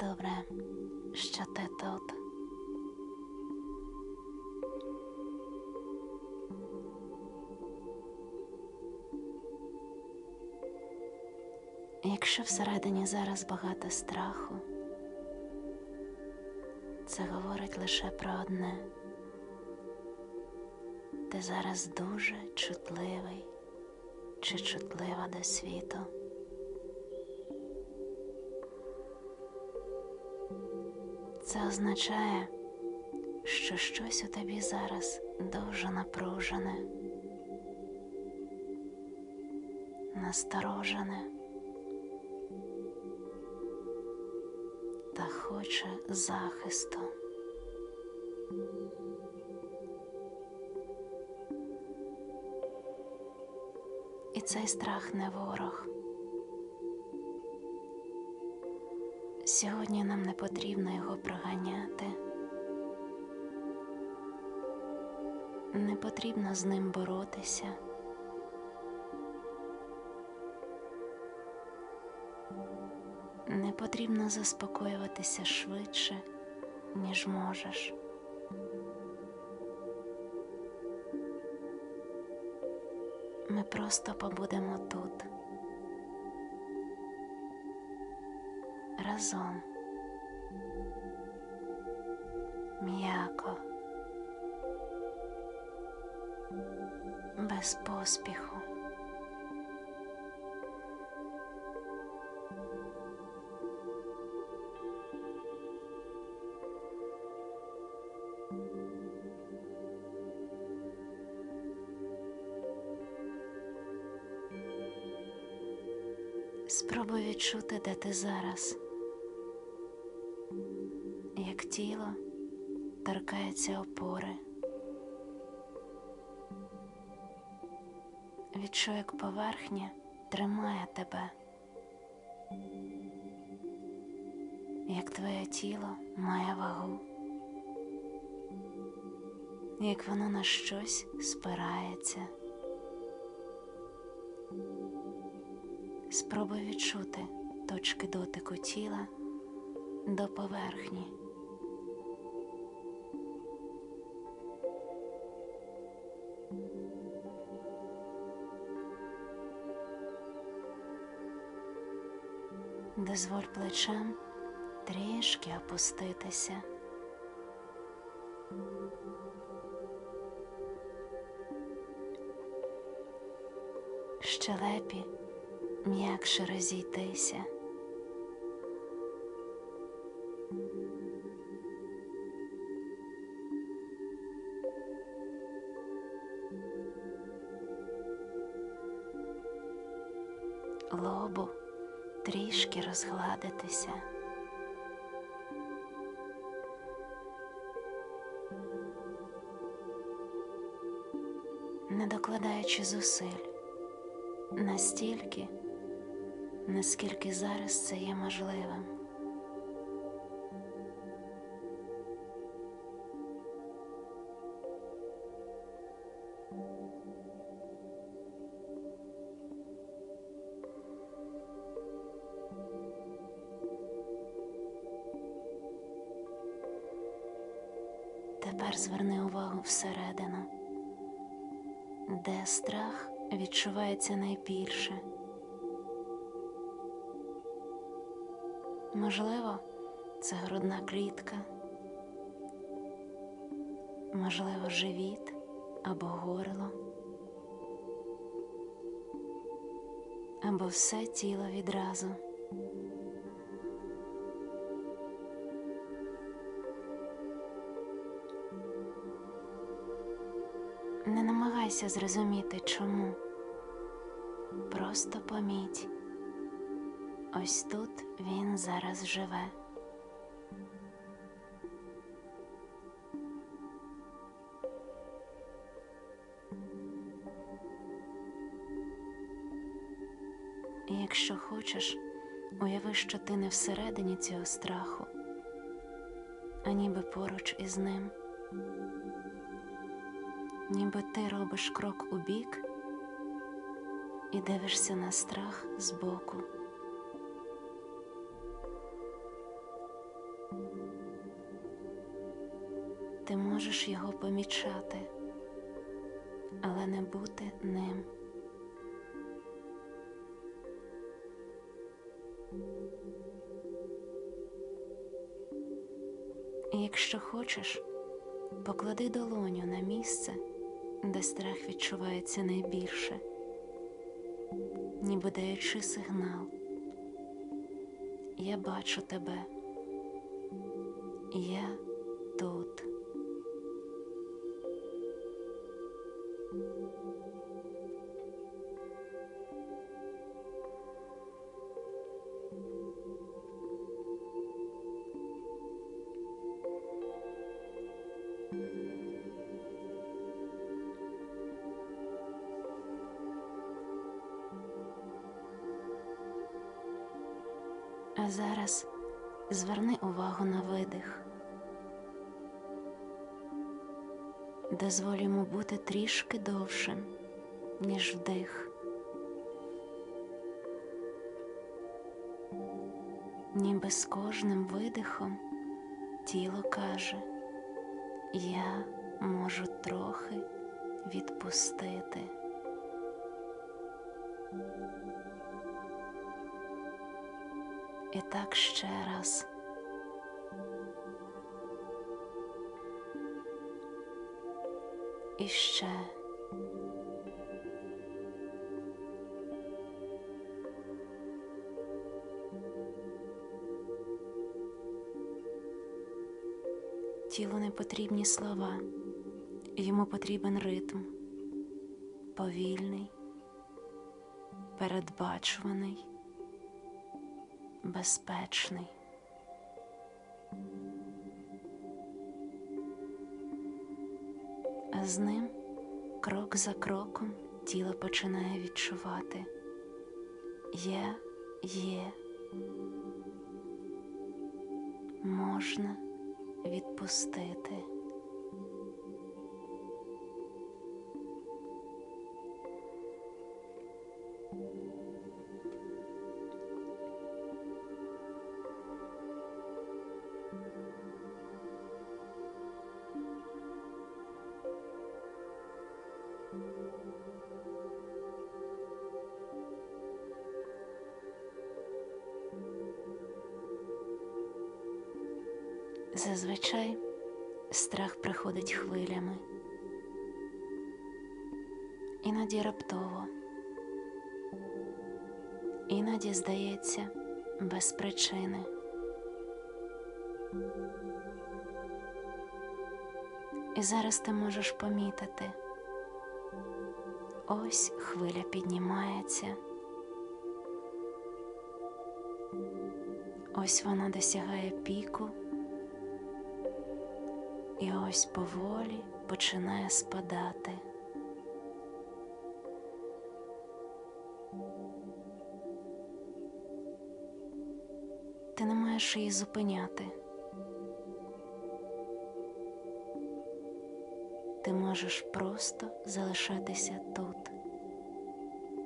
Добре, що ти тут. Якщо всередині зараз багато страху, це говорить лише про одне. Ти зараз дуже чутливий чи чутлива до світу. Це означає, що щось у тобі зараз дуже напружене, насторожене та хоче захисту. І цей страх не ворог. Сьогодні нам не потрібно його проганяти. Не потрібно з ним боротися. Не потрібно заспокоюватися швидше, ніж можеш. Ми просто побудемо тут. Разом. М'яко. Без поспіху. Спробуй відчути, де ти зараз, торкається опори. Відчуй, як поверхня тримає тебе, як твоє тіло має вагу, як воно на щось спирається. Спробуй відчути точки дотику тіла до поверхні. Дозволь плечем трішки опуститися. Щелепі м'якше розійтися. Лобу трішки розгладитися. Не докладаючи зусиль настільки, наскільки зараз це є можливим. Тепер зверни увагу всередину, де страх відчувається найбільше. Можливо, це грудна клітка, можливо, живіт або горло, або все тіло відразу. Намагайся зрозуміти чому. Просто поміть. Ось тут він зараз живе. І якщо хочеш, уяви, що ти не всередині цього страху, а ніби поруч із ним, ніби ти робиш крок у бік і дивишся на страх збоку. Ти можеш його помічати, але не бути ним. І якщо хочеш, поклади долоню на місце де страх відчувається найбільше, ніби даючи сигнал. Я бачу тебе. Я тут. Зараз зверни увагу на видих. Дозволь йому бути трішки довшим, ніж вдих. Ніби з кожним видихом тіло каже, я можу трохи відпустити. Так ще раз. І ще. Тілу не потрібні слова, йому потрібен ритм, повільний, передбачуваний, безпечний. А з ним крок за кроком тіло починає відчувати є, є, можна відпустити. Іноді раптово, іноді здається без причини. І зараз ти можеш помітити, ось хвиля піднімається. Ось вона досягає піку, і ось поволі починає спадати. Ти маєш її зупиняти. Ти можеш просто залишатися тут,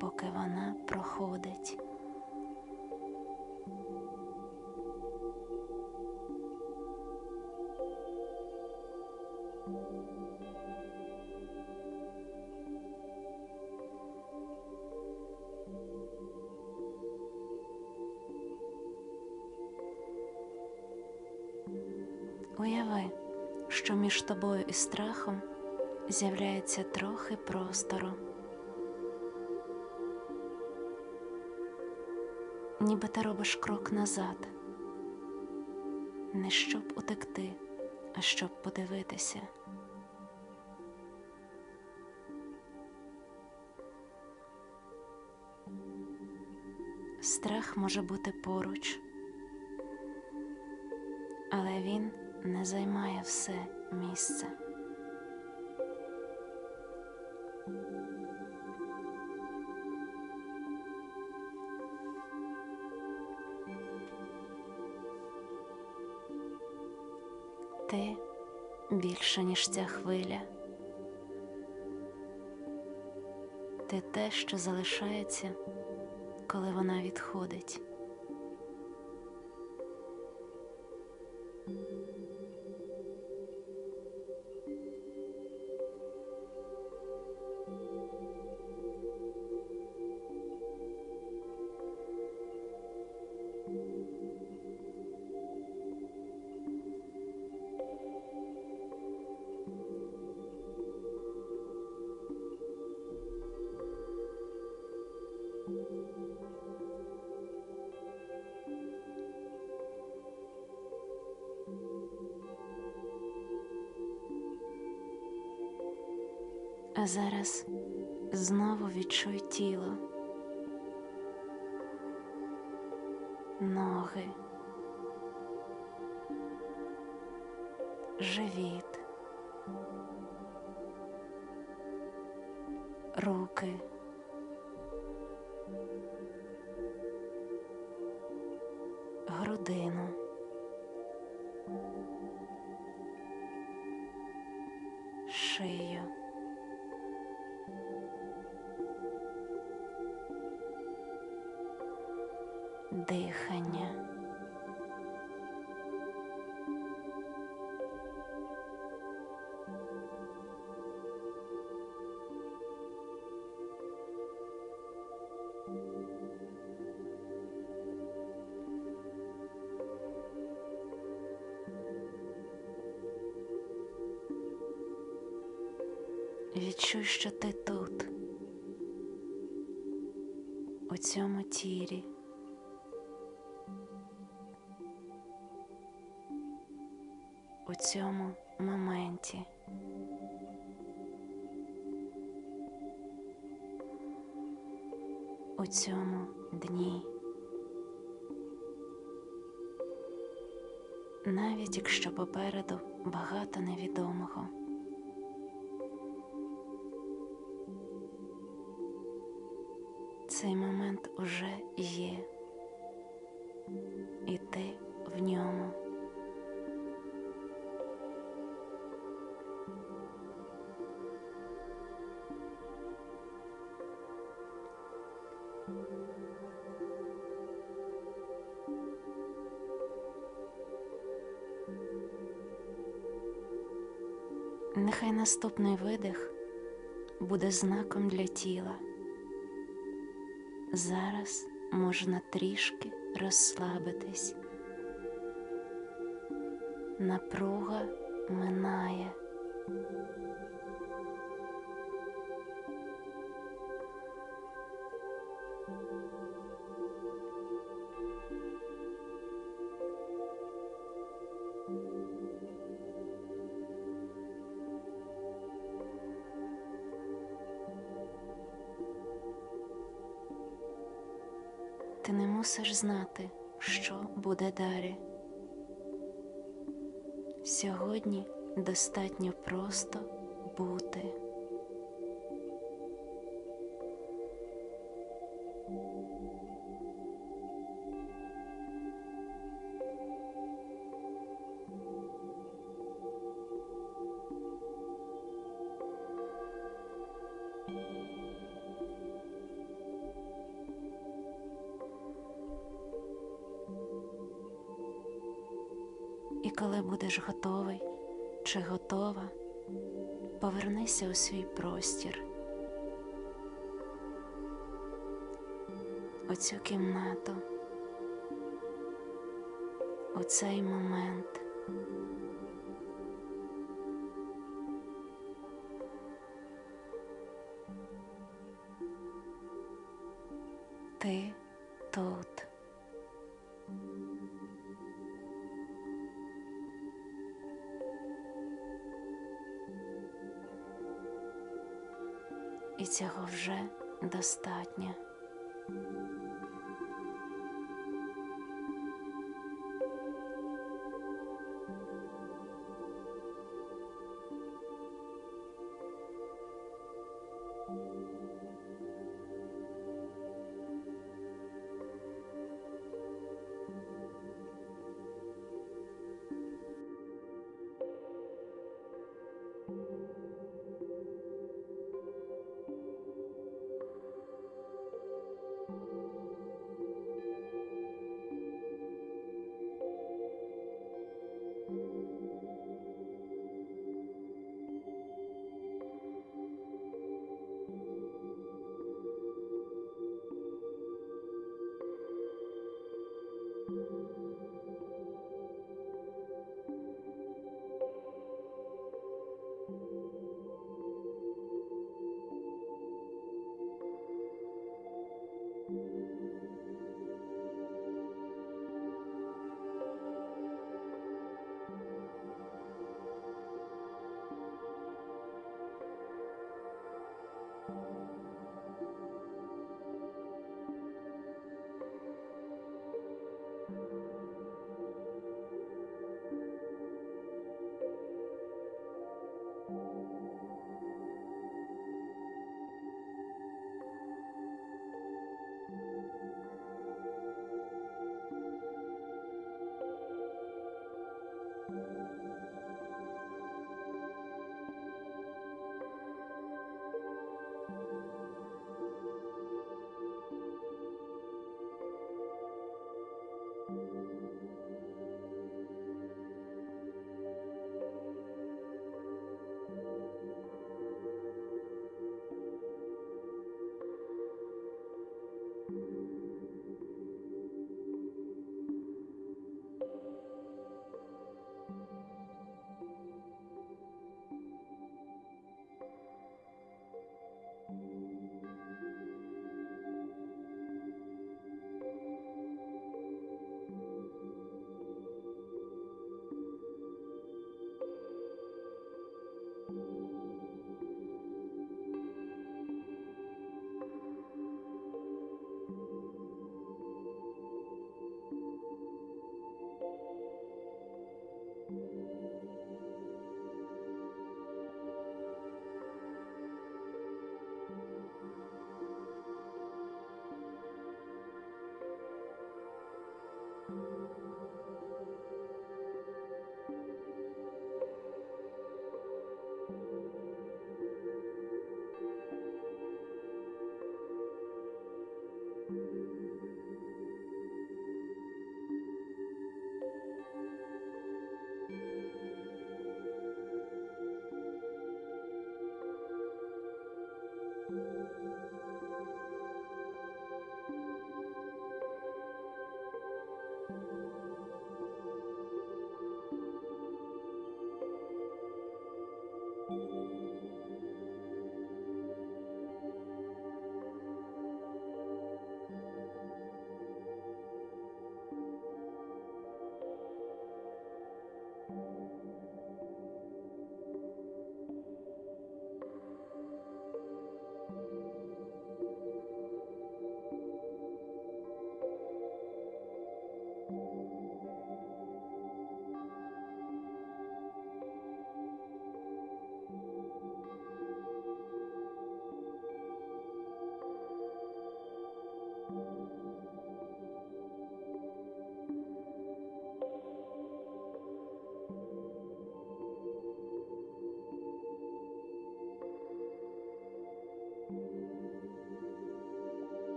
поки вона проходить. З'являється трохи простору. Ніби ти робиш крок назад, не щоб утекти, а щоб подивитися. Страх може бути поруч, але він не займає все місце. Ніж ця хвиля. Ти те, що залишається, коли вона відходить. А зараз знову відчуй тіло, ноги, живіт, руки. Грудину. Відчуй, що ти тут, у цьому тілі. У цьому моменті. У цьому дні. Навіть якщо попереду багато невідомого. Цей момент уже є, і ти в ньому. Нехай наступний видих буде знаком для тіла. Зараз можна трішки розслабитись. Напруга минає. Мусиш знати, що буде далі. Сьогодні достатньо просто бути. Будеш готовий чи готова, повернися у свій простір, у цю кімнату, у цей момент. Вже достатньо.